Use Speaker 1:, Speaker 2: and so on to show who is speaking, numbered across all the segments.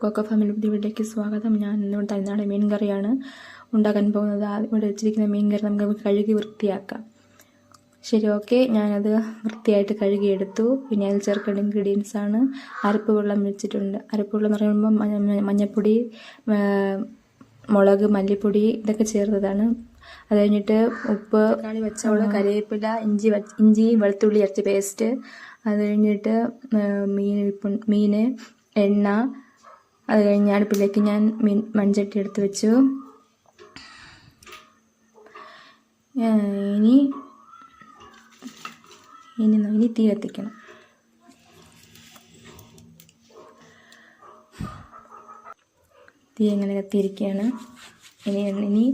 Speaker 1: Cocoa family പുതിയ വീട്ടിലേക്ക് സ്വാഗതം. ഞാൻ ഇന്നിവിടെ തമിഴ്നാട് മീൻ കറിയാണ് ഉണ്ടാക്കാൻ പോകുന്നത്. ഇവിടെ വെച്ചിരിക്കുന്ന മീൻ കറി നമുക്ക് കഴുകി വൃത്തിയാക്കാം. ശരി ഓക്കെ. ഞാനത് വൃത്തിയായിട്ട് കഴുകിയെടുത്തു. പിന്നെ അതിൽ ചേർക്കേണ്ട ഇൻഗ്രീഡിയൻസ് ആണ് അരപ്പ് വെള്ളം വെച്ചിട്ടുണ്ട്. അരപ്പ് വെള്ളം എന്ന് പറയുമ്പോൾ മഞ്ഞൾപ്പൊടി മുളക് മല്ലിപ്പൊടി ഇതൊക്കെ ചേർത്തതാണ്. അത് കഴിഞ്ഞിട്ട് ഉപ്പ് തക്കാളി പച്ചമുളക് കറിവേപ്പില ഇഞ്ചി ഇഞ്ചി വെളുത്തുള്ളി അരച്ച പേസ്റ്റ് അത് കഴിഞ്ഞിട്ട് മീൻ മീൻ എണ്ണ അത് കഴിഞ്ഞ് അടുപ്പിലേക്ക് ഞാൻ മീൻ മൺചട്ടി എടുത്ത് വെച്ചു. ഇനി ഇനി ഇനി തീ കത്തിക്കണം. തീ ഇങ്ങനെ കത്തിയിരിക്കുകയാണ് ഇനി ഇനി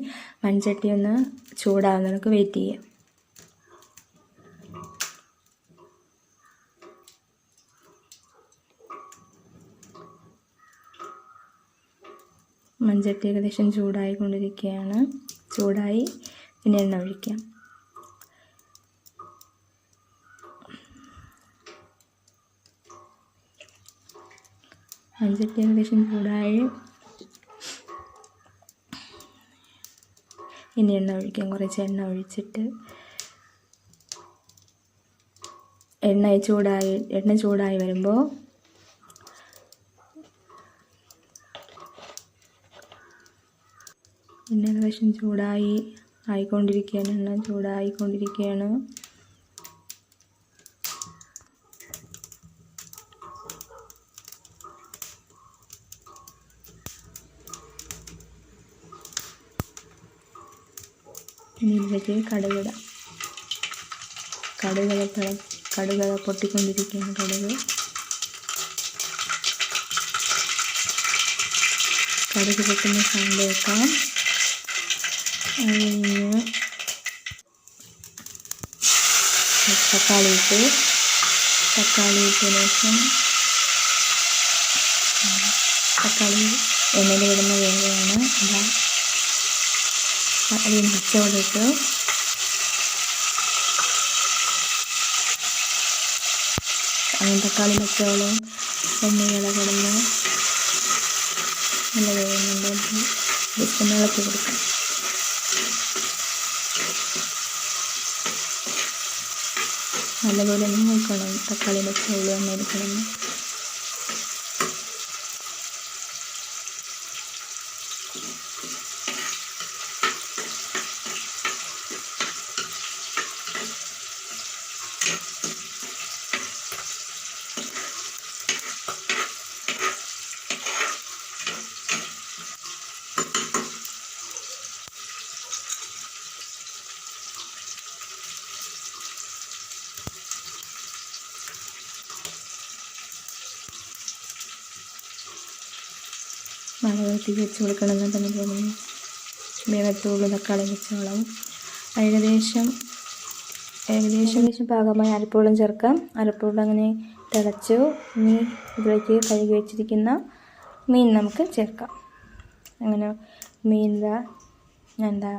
Speaker 1: മൺചട്ടി ഒന്ന് ചൂടാവുന്ന നമുക്ക് വെയിറ്റ് ചെയ്യാം. മൺചട്ടി ഏകദേശം ചൂടായിക്കൊണ്ടിരിക്കുകയാണ്. ചൂടായി പിന്നെ എണ്ണ ഒഴിക്കാം. മൺചട്ടി ഏകദേശം ചൂടായി. ഇനി എണ്ണ ഒഴിക്കാം. കുറച്ച് എണ്ണ ഒഴിച്ചിട്ട്. എണ്ണ ചൂടായി എണ്ണ ചൂടായി വരുമ്പോൾ എണ്ണ ഏകദേശം ചൂടായി ആയിക്കൊണ്ടിരിക്കുകയാണ്. എണ്ണ ചൂടായിക്കൊണ്ടിരിക്കുകയാണ്. ഇനി ഇതിലേക്ക് കടുകിടാം. കടുക് തിള പൊട്ടിക്കൊണ്ടിരിക്കുകയാണ് കടുക്. കടുക് പൊട്ടുന്ന കഴിഞ്ഞ് തക്കാളി ഇട്ട് തക്കാളി ഇട്ടതിന് ശേഷം തക്കാളി എണ്ണയിൽ വിടുന്ന വേഗമാണ് തക്കാളി അതിന് പച്ചവടം ഇട്ടു. അങ്ങനെ തക്കാളി പച്ചവളം എണ്ണയില കിടന്ന് നല്ല വേകുന്നുണ്ട് ജസ്റ്റ് ഒന്ന് കൊടുക്കാം. നല്ലപോലെ ഒന്ന് നോക്കണം തക്കാളി പച്ചവളം എണ്ണയിൽ തീ വെച്ച് കൊടുക്കണമെന്ന് തന്നെ തോന്നുന്നു. വേഗത്തുള്ളൂ തക്കാളി വെച്ചോളാവും ഏകദേശം ഏകദേശം ഏകദേശം പാകമായി അരപ്പുവെള്ളം ചേർക്കാം. അരപ്പുവെള്ളം അങ്ങനെ തിളച്ചു. ഇനി ഇതിലേക്ക് കഴുകി വെച്ചിരിക്കുന്ന മീൻ നമുക്ക് ചേർക്കാം. അങ്ങനെ മീൻ ദാ ഞാൻ എന്താ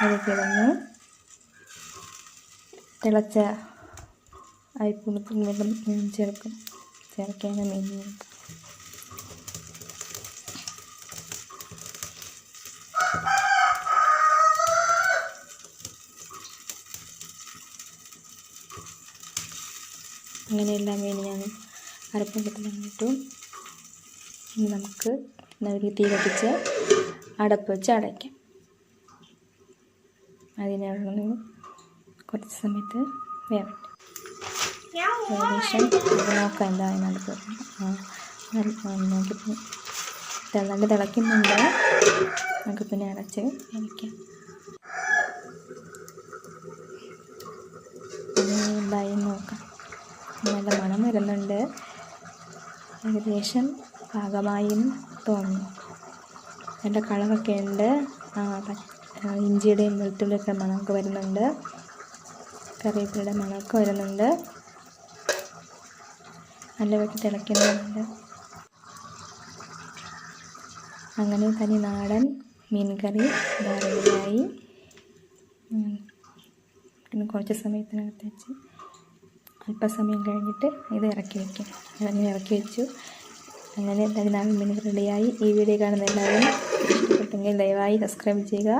Speaker 1: അതിലേക്കിടുന്നു തിളച്ച അരിപ്പുളത്തിൽ വെള്ളം ചേർക്കും. ചേർക്കുകയാണ് മീൻ ചേർക്കും വേണ്ടി ഞാൻ അരപ്പുണ്ടത്തിലിട്ടു ഇനി നമുക്ക് ഒരു തീ കത്തിച്ച് അടപ്പ് വെച്ച് അടയ്ക്കാം. അതിനുള്ള കുറച്ച് സമയത്ത് വേണം ഏകദേശം നോക്കാം എന്തായാലും അടുപ്പ് നോക്കിയപ്പോൾ നല്ല തിളയ്ക്കുന്നുണ്ട്. നമുക്ക് പിന്നെ അടച്ച് വേവിക്കാം ഇനി എന്തായി നോക്കാം. നല്ല മണം വരുന്നുണ്ട്. ഏകദേശം പാകമായും തോന്നുന്നു. നല്ല കളറൊക്കെ ഉണ്ട്. ഇഞ്ചിയുടെയും വെളുത്തുള്ളിയൊക്കെ മണമൊക്കെ വരുന്നുണ്ട്. കറിവേപ്പിലയുടെ മണമൊക്കെ വരുന്നുണ്ട്. നല്ല വെട്ടി തിളയ്ക്കുന്നുണ്ട്. അങ്ങനെ തനി നാടൻ മീൻ കറി പിന്നെ കുറച്ച് സമയത്തിനകത്ത് വെച്ച് അല്പസമയം കഴിഞ്ഞിട്ട് ഇത് ഇറക്കി വയ്ക്കും. അങ്ങനെ ഇറക്കി വെച്ചു. അങ്ങനെ പതിനാല് മീൻ റെഡിയായി ഈ വീഡിയോ കാണുന്ന എല്ലാവരും ഇഷ്ടപ്പെട്ടെങ്കിൽ ദയവായി സബ്സ്ക്രൈബ് ചെയ്യുക.